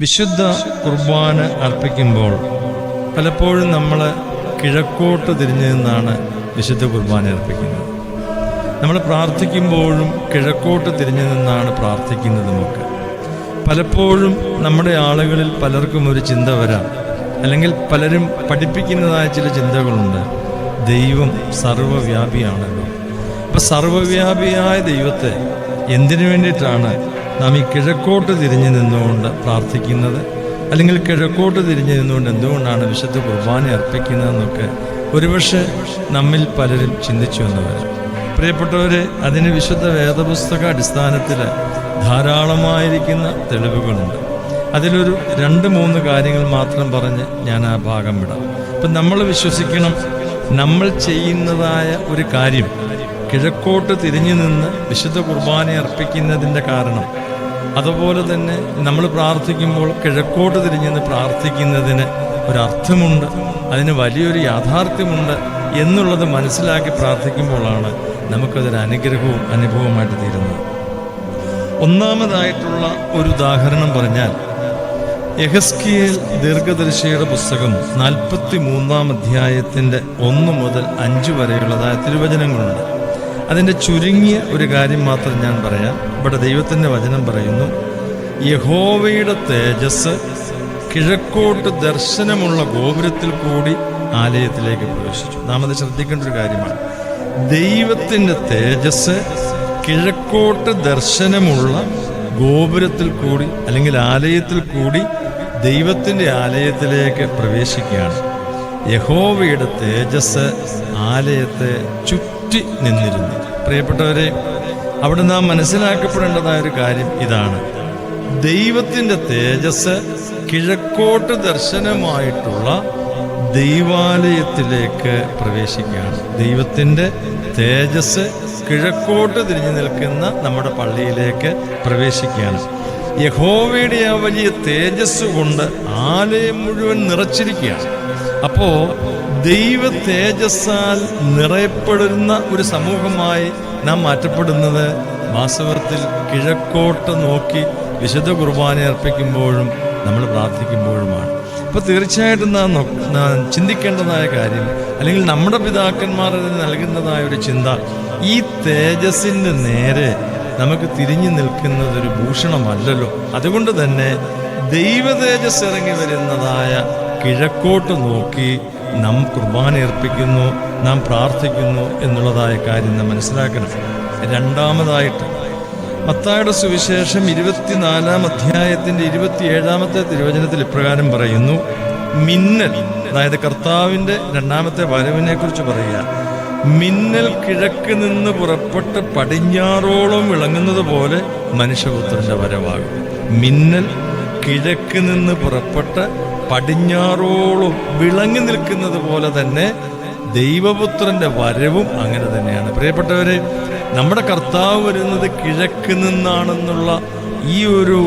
വിശുദ്ധ കുർബാന അർപ്പിക്കുമ്പോൾ പലപ്പോഴും നമ്മൾ കിഴക്കോട്ട് തിരിഞ്ഞു നിന്നാണ് വിശുദ്ധ കുർബാന അർപ്പിക്കുന്നത്. നമ്മൾ പ്രാർത്ഥിക്കുമ്പോഴും കിഴക്കോട്ട് തിരിഞ്ഞു നിന്നാണ് പ്രാർത്ഥിക്കുന്നതുമൊക്കെ പലപ്പോഴും നമ്മുടെ ആളുകളിൽ പലർക്കും ഒരു ചിന്ത വരാം. അല്ലെങ്കിൽ പലരും പഠിപ്പിക്കുന്നതായ ചില ചിന്തകളുണ്ട്. ദൈവം സർവവ്യാപിയാണല്ലോ. അപ്പം സർവവ്യാപിയായ ദൈവത്തെ എന്തിനു വേണ്ടിയിട്ടാണ് നാം ഈ കിഴക്കോട്ട് തിരിഞ്ഞു നിന്നുകൊണ്ട് പ്രാർത്ഥിക്കുന്നത് അല്ലെങ്കിൽ കിഴക്കോട്ട് തിരിഞ്ഞു നിന്നുകൊണ്ട് എന്തുകൊണ്ടാണ് വിശുദ്ധ കുർബാന അർപ്പിക്കുന്നതെന്നൊക്കെ ഒരുപക്ഷെ നമ്മിൽ പലരും ചിന്തിച്ചു എന്ന് വരാം പ്രിയപ്പെട്ടവരെ അതിന് വിശുദ്ധ വേദപുസ്തക അടിസ്ഥാനത്തിൽ ധാരാളമായിരിക്കുന്ന തെളിവുകളുണ്ട്. അതിലൊരു രണ്ട് മൂന്ന് കാര്യങ്ങൾ മാത്രം പറഞ്ഞ് ഞാൻ ആ ഭാഗം വിടാം. ഇപ്പം നമ്മൾ വിശ്വസിക്കണം നമ്മൾ ചെയ്യുന്നതായ ഒരു കാര്യം കിഴക്കോട്ട് തിരിഞ്ഞു നിന്ന് വിശുദ്ധ കുർബാന അർപ്പിക്കുന്നതിന്റെ കാരണം അതുപോലെ തന്നെ നമ്മൾ പ്രാർത്ഥിക്കുമ്പോൾ കിഴക്കോട്ട് തിരിഞ്ഞു നിന്ന് പ്രാർത്ഥിക്കുന്നതിന് ഒരർത്ഥമുണ്ട് അതിന് വലിയൊരു യാഥാർത്ഥ്യമുണ്ട് എന്നുള്ളത് മനസ്സിലാക്കി പ്രാർത്ഥിക്കുമ്പോഴാണ് നമുക്കതൊരു അനുഗ്രഹവും അനുഭവമായിട്ട് തീരുന്നത്. ഒന്നാമതായിട്ടുള്ള ഒരു ഉദാഹരണം പറഞ്ഞാൽ യഹസ്കിയേൽ ദീർഘദർശിയുടെ പുസ്തകം നാൽപ്പത്തി മൂന്നാം അധ്യായത്തിന്റെ ഒന്ന് മുതൽ അഞ്ച് വരെയുള്ളതായ തിരുവചനങ്ങളുണ്ട്. അതിന്റെ ചുരുങ്ങിയ ഒരു കാര്യം മാത്രം ഞാൻ പറയാം. ഇവിടെ ദൈവത്തിന്റെ വചനം പറയുന്നു യഹോവയുടെ തേജസ് കിഴക്കോട്ട് ദർശനമുള്ള ഗോപുരത്തിൽ കൂടി ആലയത്തിലേക്ക് പ്രവേശിച്ചു. നാം അത് ശ്രദ്ധിക്കേണ്ട ഒരു കാര്യമാണ്. ദൈവത്തിന്റെ തേജസ് കിഴക്കോട്ട് ദർശനമുള്ള ഗോപുരത്തിൽ കൂടി അല്ലെങ്കിൽ ആലയത്തിൽ കൂടി ദൈവത്തിന്റെ ആലയത്തിലേക്ക് പ്രവേശിക്കുകയാണ്. യഹോവയുടെ തേജസ് ആലയത്തെ ചുറ്റി നിന്നിരുന്നു. പ്രിയപ്പെട്ടവരെ അവിടെ നാം മനസ്സിലാക്കപ്പെടേണ്ടതായ ഒരു കാര്യം ഇതാണ്. ദൈവത്തിന്റെ തേജസ് കിഴക്കോട്ട് ദർശനമായിട്ടുള്ള ദൈവാലയത്തിലേക്ക് പ്രവേശിക്കുകയാണ്. ദൈവത്തിന്റെ തേജസ് കിഴക്കോട്ട് തിരിഞ്ഞു നിൽക്കുന്ന നമ്മുടെ പള്ളിയിലേക്ക് പ്രവേശിക്കുകയാണ്. യഹോവയുടെ ആ വലിയ തേജസ് കൊണ്ട് ആലയം മുഴുവൻ നിറച്ചിരിക്കുകയാണ്. അപ്പോ ദൈവ തേജസ്സാൽ നിറയപ്പെടുന്ന ഒരു സമൂഹമായി നാം മാറ്റപ്പെടുന്നത് വാസ്തവത്തിൽ കിഴക്കോട്ട് നോക്കി വിശുദ്ധ കുർബാന അർപ്പിക്കുമ്പോഴും നമ്മൾ പ്രാർത്ഥിക്കുമ്പോഴുമാണ്. അപ്പോൾ തീർച്ചയായിട്ടും നാം ചിന്തിക്കേണ്ടതായ കാര്യം അല്ലെങ്കിൽ നമ്മുടെ പിതാക്കന്മാർ നൽകുന്നതായ ഒരു ചിന്ത ഈ തേജസ്സിന്റെ നേരെ നമുക്ക് തിരിഞ്ഞു നിൽക്കുന്നത് ഒരു ഭൂഷണമല്ലല്ലോ. അതുകൊണ്ട് തന്നെ ദൈവ തേജസ് ഇറങ്ങി വരുന്നതായ കിഴക്കോട്ട് നോക്കി നാം കുർബാന അർപ്പിക്കുന്നു നാം പ്രാർത്ഥിക്കുന്നു എന്നുള്ളതായ കാര്യം നാം മനസ്സിലാക്കണം. രണ്ടാമതായിട്ട് മത്തായുടെ സുവിശേഷം ഇരുപത്തിനാലാം അധ്യായത്തിന്റെ ഇരുപത്തിയേഴാമത്തെ തിരുവചനത്തിൽ ഇപ്രകാരം പറയുന്നു മിന്നൽ അതായത് കർത്താവിന്റെ രണ്ടാമത്തെ വരവിനെ കുറിച്ച് പറയുക മിന്നൽ കിഴക്ക് നിന്ന് പുറപ്പെട്ട് പടിഞ്ഞാറോളം വിളങ്ങുന്നത് പോലെ മനുഷ്യപുത്രന്റെ വരവാകും. മിന്നൽ കിഴക്ക് നിന്ന് പുറപ്പെട്ട് പടിഞ്ഞാറോളം വിളങ്ങി നിൽക്കുന്നത് പോലെ തന്നെ ദൈവപുത്രന്റെ വരവും അങ്ങനെ തന്നെയാണ്. പ്രിയപ്പെട്ടവരെ നമ്മുടെ കർത്താവ് വരുന്നത് കിഴക്ക് നിന്നാണെന്നുള്ള ഈ ഒരു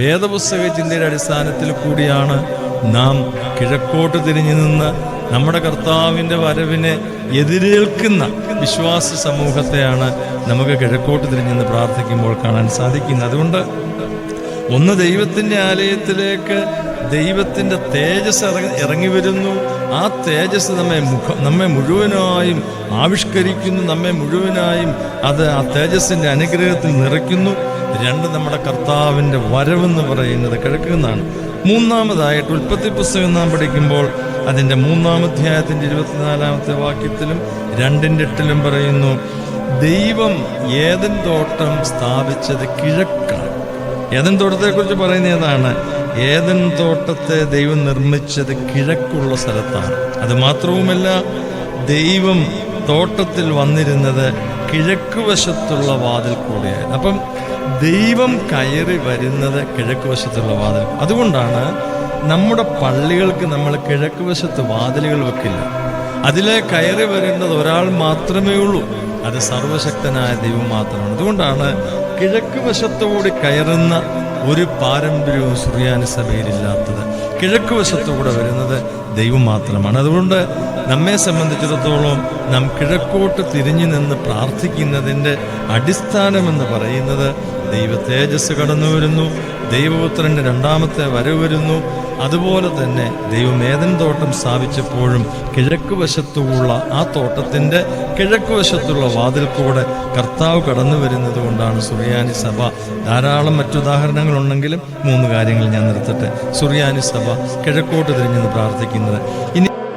വേദപുസ്തക ചിന്തയുടെ അടിസ്ഥാനത്തിൽ കൂടിയാണ് നാം കിഴക്കോട്ട് തിരിഞ്ഞു നിന്ന് നമ്മുടെ കർത്താവിന്റെ വരവിനെ എതിരേൽക്കുന്ന വിശ്വാസ സമൂഹത്തെയാണ് നമുക്ക് കിഴക്കോട്ട് തിരിഞ്ഞെന്ന് പ്രാർത്ഥിക്കുമ്പോൾ കാണാൻ സാധിക്കുന്നത്. അതുകൊണ്ട് ഒന്ന് ദൈവത്തിന്റെ ആലയത്തിലേക്ക് ദൈവത്തിന്റെ തേജസ് ഇറങ്ങി വരുന്നു. ആ തേജസ് നമ്മെ മുഖ നമ്മെ മുഴുവനായും ആവിഷ്കരിക്കുന്നു നമ്മെ മുഴുവനായും അത് ആ തേജസ്സിന്റെ അനുഗ്രഹത്തിൽ നിറയ്ക്കുന്നു. രണ്ട് നമ്മുടെ കർത്താവിന്റെ വരവെന്ന് പറയുന്നത് കിഴക്കുന്നതാണ് മൂന്നാമതായിട്ട് ഉൽപ്പത്തി പുസ്തകം നാം പഠിക്കുമ്പോൾ അതിന്റെ മൂന്നാമധ്യായത്തിന്റെ ഇരുപത്തിനാലാമത്തെ വാക്യത്തിലും രണ്ടിന്റെ എട്ടിലും പറയുന്നു ദൈവം ഏതൻ തോട്ടം സ്ഥാപിച്ചത് കിഴക്കാണ്. ഏതൻ തോട്ടത്തെക്കുറിച്ച് പറയുന്നതാണ് ഏതൻ തോട്ടത്തെ ദൈവം നിർമ്മിച്ചത് കിഴക്കുള്ള സ്ഥലത്താണ്. അത് മാത്രവുമല്ല ദൈവം തോട്ടത്തിൽ വന്നിരുന്നത് കിഴക്ക് വശത്തുള്ള വാതിൽ കൂടെയായിരുന്നു. അപ്പം ദൈവം കയറി വരുന്നത് കിഴക്ക് വശത്തുള്ള വാതിൽ. അതുകൊണ്ടാണ് നമ്മുടെ പള്ളികൾക്ക് നമ്മൾ കിഴക്ക് വശത്ത് വാതിലുകൾ വെക്കില്ല. അതിലെ കയറി വരുന്നത് ഒരാൾ മാത്രമേ ഉള്ളൂ. അത് സർവശക്തനായ ദൈവം മാത്രമാണ്. അതുകൊണ്ടാണ് കിഴക്ക് വശത്തുകൂടി കയറുന്ന ഒരു പാരമ്പര്യവും സുറിയാനി സഭയിലില്ലാത്തത്. കിഴക്ക് വശത്തുകൂടെ വരുന്നത് ദൈവം മാത്രമാണ്. അതുകൊണ്ട് നമ്മെ സംബന്ധിച്ചിടത്തോളം നാം കിഴക്കോട്ട് തിരിഞ്ഞു നിന്ന് പ്രാർത്ഥിക്കുന്നതിന്റെ അടിസ്ഥാനമെന്ന് പറയുന്നത് ദൈവ തേജസ് കടന്നു വരുന്നു ദൈവപുത്രന്റെ രണ്ടാമത്തെ വരവ് വരുന്നു. അതുപോലെ തന്നെ ദൈവം ഏതൻ തോട്ടം സ്ഥാപിച്ചപ്പോഴും കിഴക്ക് വശത്തുള്ള ആ തോട്ടത്തിന്റെ കിഴക്ക് വശത്തുള്ള വാതിൽ കൂടെ കർത്താവ് കടന്നു വരുന്നത് കൊണ്ടാണ് സുറിയാനി സഭ. ധാരാളം മറ്റുദാഹരണങ്ങളുണ്ടെങ്കിലും മൂന്ന് കാര്യങ്ങൾ ഞാൻ നിർത്തട്ടെ. സുറിയാനി സഭ കിഴക്കോട്ട് തിരിഞ്ഞെന്ന് പ്രാർത്ഥിക്കുന്നത്. ഇനി